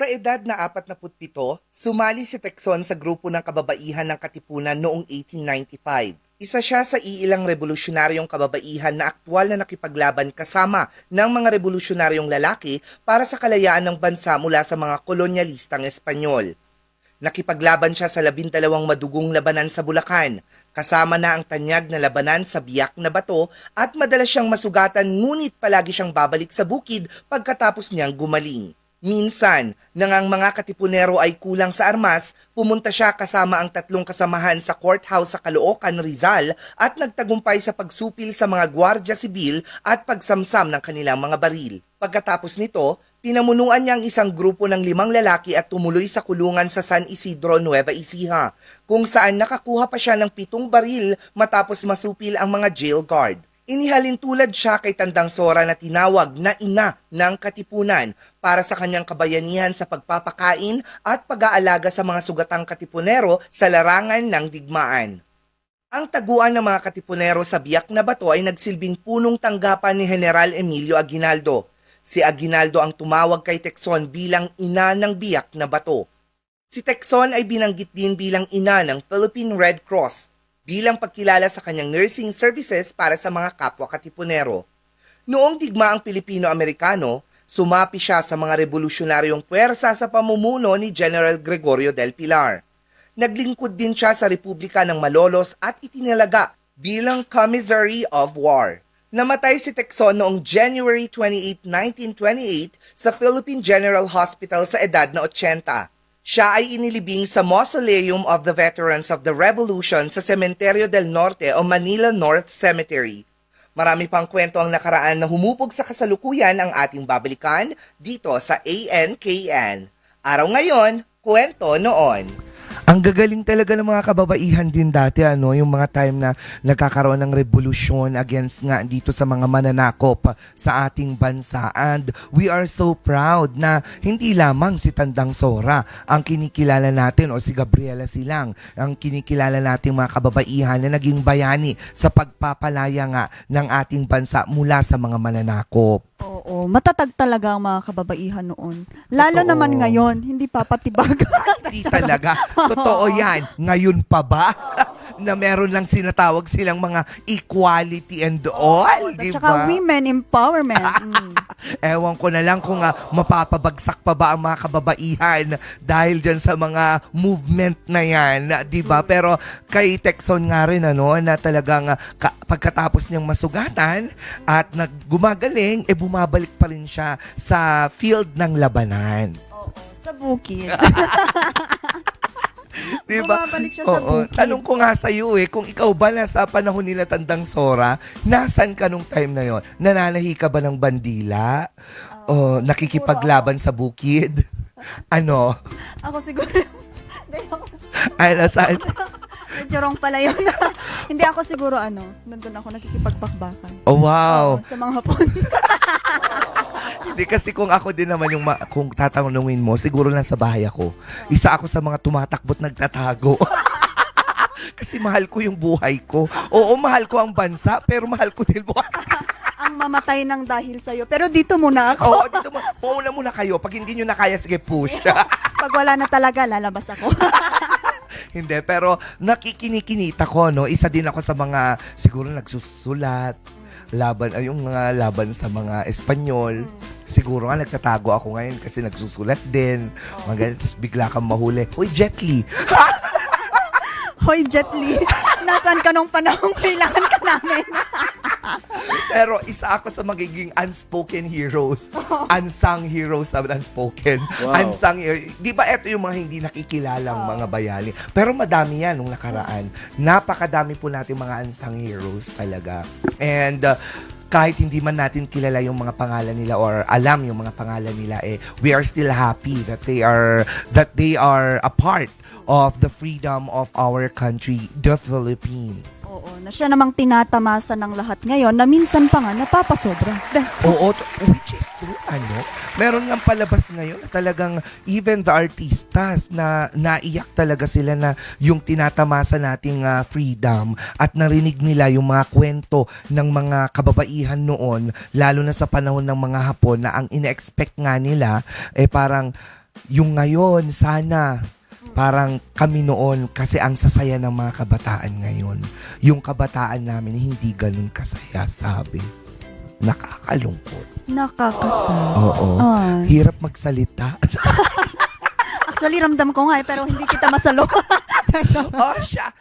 Sa edad na 47, sumali si Texon sa grupo ng kababaihan ng Katipunan noong 1895. Isa siya sa iilang revolusyonaryong kababaihan na aktwal na nakipaglaban kasama ng mga revolusyonaryong lalaki para sa kalayaan ng bansa mula sa mga kolonyalistang Espanyol. Nakipaglaban siya sa labindalawang madugong labanan sa Bulacan, kasama na ang tanyag na labanan sa biyak na bato at madalas siyang masugatan ngunit palagi siyang babalik sa bukid pagkatapos niyang gumaling. Minsan, nang ang mga katipunero ay kulang sa armas, pumunta siya kasama ang tatlong kasamahan sa courthouse sa Caloocan, Rizal at nagtagumpay sa pagsupil sa mga gwardya sibil at pagsamsam ng kanilang mga baril. Pagkatapos nito, pinamunuan niya ang isang grupo ng limang lalaki at tumuloy sa kulungan sa San Isidro, Nueva Ecija, kung saan nakakuha pa siya ng pitong baril matapos masupil ang mga jail guard. Inihalin tulad siya kay Tandang Sora na tinawag na ina ng katipunan para sa kanyang kabayanihan sa pagpapakain at pag-aalaga sa mga sugatang katipunero sa larangan ng digmaan. Ang taguan ng mga katipunero sa biyak na bato ay nagsilbing punong tanggapan ni General Emilio Aguinaldo. Si Aguinaldo ang tumawag kay Texon bilang ina ng biyak na bato. Si Texon ay binanggit din bilang ina ng Philippine Red Cross bilang pagkilala sa kanyang nursing services para sa mga kapwa katipunero. Noong digmaang Pilipino-Amerikano, sumapi siya sa mga revolusyonaryong puwersa sa pamumuno ni General Gregorio del Pilar. Naglingkod din siya sa Republika ng Malolos at itinalaga bilang Commissary of War. Namatay si Texon noong January 28, 1928 sa Philippine General Hospital sa edad na 80. Siya ay inilibing sa Mausoleum of the Veterans of the Revolution sa Cementerio del Norte o Manila North Cemetery. Marami pang kwento ang nakaraan na humupog sa kasalukuyan ang ating babalikan dito sa ANKN. Araw ngayon, kwento noon. Ang gagaling talaga ng mga kababaihan din dati, ano, yung mga time na nagkakaroon ng revolusyon against nga dito sa mga mananakop sa ating bansa. And we are so proud na hindi lamang si Tandang Sora ang kinikilala natin o si Gabriela Silang ang kinikilala nating mga kababaihan na naging bayani sa pagpapalaya nga ng ating bansa mula sa mga mananakop. Oo, matatag talaga ang mga kababaihan noon. Lalo Totoo. naman ngayon, hindi papatibag. Hindi talaga. Totoo yan. Ngayon pa ba? na meron lang sinatawag silang mga equality and all, At di ba? saka women empowerment. Mm. Ewan ko na lang kung ah, mapapabagsak pa ba ang mga kababaihan dahil dyan sa mga movement na yan, di ba? Pero kay Texon nga rin, ano, na talagang ah, ka- pagkatapos niyang masugatan at naggumagaling, eh bumabalik pa rin siya sa field ng labanan. Oo, sa bukid. Di ba? Bumabalik siya sa Oo. bukid. Tanong ko nga sa iyo eh, kung ikaw ba nasa panahon nila Tandang Sora, nasan ka nung time na yon? Nananahi ka ba ng bandila? o nakikipaglaban sa bukid? ano? ako siguro, hindi ako, Ay, nasaan? medyo wrong pala yun. hindi ako siguro ano, nandun ako nakikipagpakbakan. Oh, wow. Sa mga hapon. Hindi kasi kung ako din naman yung ma- kung tatanungin mo, siguro nasa bahay ako. Isa ako sa mga tumatakbo't nagtatago. kasi mahal ko yung buhay ko. Oo, mahal ko ang bansa, pero mahal ko din buhay. ang mamatay ng dahil sa'yo. Pero dito muna ako. Oo, dito mo. Mauna muna kayo. Pag hindi nyo na kaya, sige, push. Pag wala na talaga, lalabas ako. Hindi, pero nakikinikinita ko, no? Isa din ako sa mga, siguro nagsusulat, laban, ay, yung mga laban sa mga Espanyol. Siguro nga nagtatago ako ngayon kasi nagsusulat din. Mga ganyan, tapos bigla kang mahuli. Uy, Jet Li! Hoy, Jet Li, nasaan ka nung panahon kailangan ka namin? Pero isa ako sa magiging unspoken heroes. Unsung heroes of unspoken. Wow. Unsung hero- Di ba ito yung mga hindi nakikilalang mga bayani? Pero madami yan nung nakaraan. Napakadami po natin mga unsung heroes talaga. And uh, kahit hindi man natin kilala yung mga pangalan nila or alam yung mga pangalan nila eh we are still happy that they are that they are a part of the freedom of our country the Philippines. Oo, na siya namang tinatamasa ng lahat ngayon na minsan pa nga napapasobra. Dah- Oo, t- which is true, ano? Meron nga palabas ngayon na talagang even the artistas na naiyak talaga sila na yung tinatamasa nating ah, freedom at narinig nila yung mga kwento ng mga kababaihan noon, lalo na sa panahon ng mga Hapon na ang ina-expect nga nila eh parang yung ngayon, sana, parang kami noon, kasi ang sasaya ng mga kabataan ngayon, yung kabataan namin hindi ganun kasaya, sabi. Nakakalungkot. Nakakasal. Oo. Ay. Hirap magsalita. Actually, ramdam ko nga eh, pero hindi kita masalo. oh, siya.